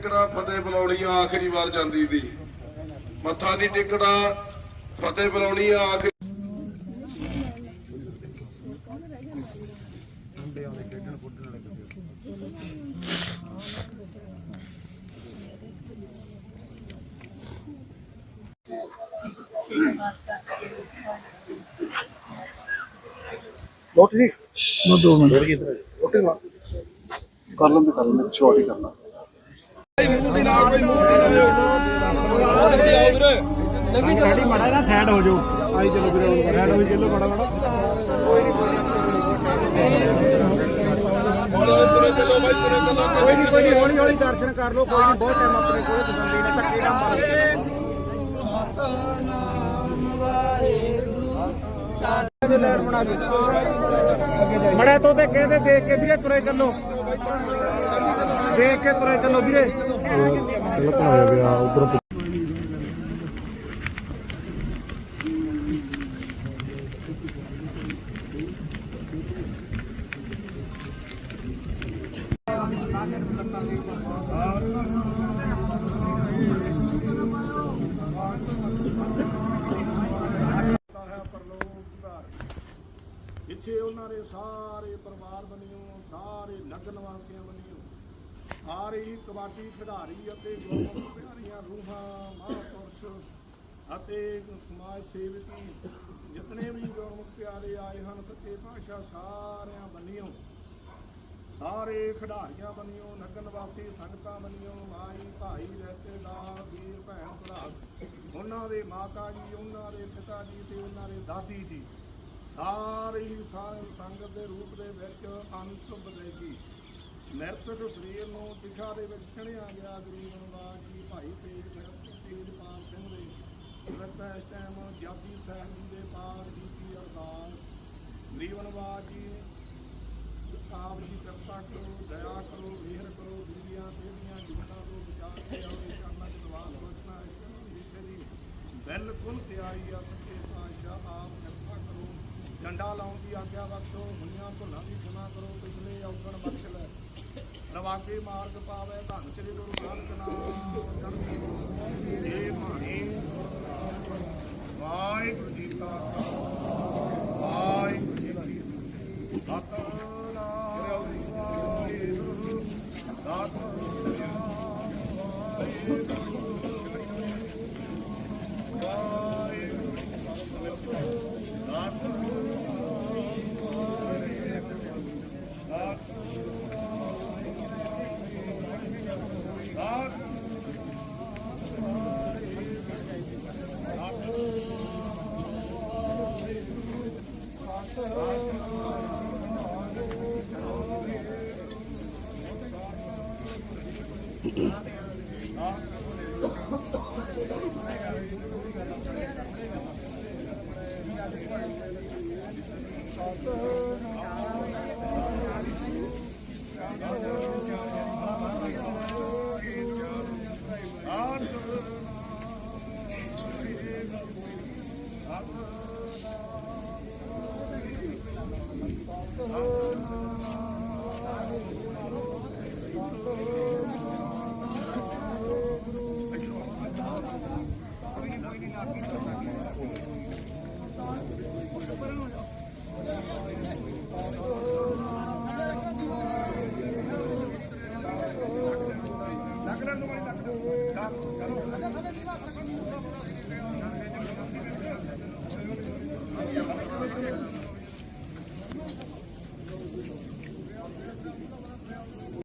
ਟਿਕੜਾ ਫਤਿਹ ਬੁਲਾਉਣੀ ਆ ਆਖਰੀ ਵਾਰ ਜਾਂਦੀ ਦੀ। ਮੱਥਾ ਨਹੀਂ ਟਿਕੜਾ ਫਤਿਹ ਬੁਲਾਉਣੀ ਆ ਆਖਰੀ ਲੋਟ ਜੀ। ਮੈਂ ਦੋ ਮਿੰਟ। ਕਰ ਲੈਂਦੇ ਕਰ ਲੈਂਦੇ। ਸ਼ੋਰਟ ਹੀ ਕਰਨਾ। ਸਾਡੀ ਮੜਾ ਨਾ ਸਾਈਡ ਹੋ ਜਾਓ। ਆਈ ਚਲੋ ਵੀਰੇ ਸਾਈਡ ਹੋਈ ਚੱਲੋ ਮੜਾ ਮੜਾ। ਕੋਈ ਨਹੀਂ ਕੋਈ ਨਹੀਂ। ਹੌਲੀ ਹੌਲੀ ਦਰਸ਼ਨ ਕਰ ਲਓ। ਕੋਈ ਨਹੀਂ ਬਹੁਤ ਟਾਈਮ ਆਪਣੇ ਕੋਲ ਤਸੱਲੀ ਨਾਲ ਧੱਕੇ ਨਾ ਮਾਰੋ। ਮੜਾ ਤੋਂ ਤੇ ਕਹਿੰਦੇ ਦੇਖ ਕੇ ਵੀਰੇ ਤੁਰੇ ਚੱਲੋ। ਦੇਖ ਕੇ ਤੁਰੇ ਚੱਲੋ ਵੀਰੇ। ਚਲੋ ਭਣਾ ਗਿਆ ਉਧਰ ਪਿੱਛੇ ਉਹਨਾਂ ਦੇ ਸਾਰੇ ਪਰਿਵਾਰ ਬਣਿਓ ਸਾਰੇ ਨਗਰ ਨਿਵਾਸੀਆਂ ਬਣਿਓ ਸਾਰੇ ਹੀ ਕਬੱਡੀ ਖਿਡਾਰੀ ਅਤੇ ਗੁਰਮੁਖ ਪਿਆਰੀਆਂ ਰੂਹਾਂ ਮਹਾਂਪੁਰਸ਼ ਅਤੇ ਸਮਾਜ ਸੇਵਕੀ ਜਿਤਨੇ ਵੀ ਗੁਰਮੁਖ ਪਿਆਰੇ ਆਏ ਹਨ, ਸੱਚੇ ਪਾਤਸ਼ਾਹ ਸਾਰਿਆਂ ਬੰਨਿਓ, ਸਾਰੇ ਖਿਡਾਰੀਆਂ ਬਣਿਓ ਨਗਰ ਨਿਵਾਸੀ ਸੰਗਤਾਂ ਬੰਨਿਓ, ਮਾਈ ਭਾਈ ਰਿਸ਼ਤੇਦਾਰ ਵੀਰ ਭੈਣ ਭਰਾ, ਉਹਨਾਂ ਦੇ ਮਾਤਾ ਜੀ, ਉਹਨਾਂ ਦੇ ਪਿਤਾ ਜੀ ਤੇ ਉਹਨਾਂ ਦੇ ਦਾਦੀ ਜੀ, ਸਾਰੇ ਹੀ ਸਾਰੇ ਸੰਗਤ ਦੇ ਰੂਪ ਦੇ ਵਿੱਚ ਅੰਤ ਬਦਲੇਗੀ। ਨਿਰਪਤ ਸਰੀਰ ਨੂੰ ਦਿਸ਼ਾ ਦੇ ਵਿੱਚ ਚੜਿਆ ਗਿਆ, ਗਰੀਬ ਨਿਵਾਜ ਜੀ ਭਾਈ ਤੇਜ ਤੇਜਪਾਲ ਸਿੰਘ ਦੇ। ਰਤਾ ਇਸ ਟਾਈਮ ਜਾਪੀ ਸਾਹਿਬ ਜੀ ਦੇ ਪਾਰ ਕੀਤੀ ਅਰਦਾਸ। ਗਰੀਬ ਨਿਵਾਜ ਜੀ, ਆਪ ਜੀ ਕਿਰਪਾ ਕਰੋ, ਦਇਆ ਕਰੋ, ਮਿਹਰ ਕਰੋ ਦੁਨੀਆਂ ਤੇਰੀਆਂ ਜੁਗਤਾਂ ਤੋਂ ਬਚਾ ਕੇ ਆਵੇ ਕਰਨਾ ਜਵਾਬ ਰੋਚਨਾ ਇਸ ਦੀ। ਬਿਲਕੁਲ ਤਿਆਰੀ ਆ, ਸੱਚੇ ਪਾਤਸ਼ਾਹ, ਆਪ ਕਿਰਪਾ ਕਰੋ। ਡੰਡਾ ਲਾਉਣ ਦੀ ਆਗਿਆ ਬਖਸ਼ੋ ਦੁਨੀਆਂ ਭੁੱਲਾਂ ਦੀ ਖਿਮਾ ਕਰੋ, ਪਿਛਲੇ ਔਗਣ ਬਖਸ਼ ਲੈ। ਰਵਾਗੇ ਮਾਰਗ ਪਾਵੇ ਧੰਨ ਸ੍ਰੀ ਗੁਰੂ ਨਾਨਕ ਨਾਮ। ਇਹ ਮਾਣੀ ਵਾਹਿਗੁਰੂ ਜੀ ਕਾ ਵਾਹਿਗੁਰੂ ਜੀ ਕੀ ਫਤਿਹ ਸਤਨਾਮ ਵਾਹਿਗੁਰੂ ਸਤਨਾਮ ਵਾਹਿਗੁਰੂ। Mm-hmm. Yeah.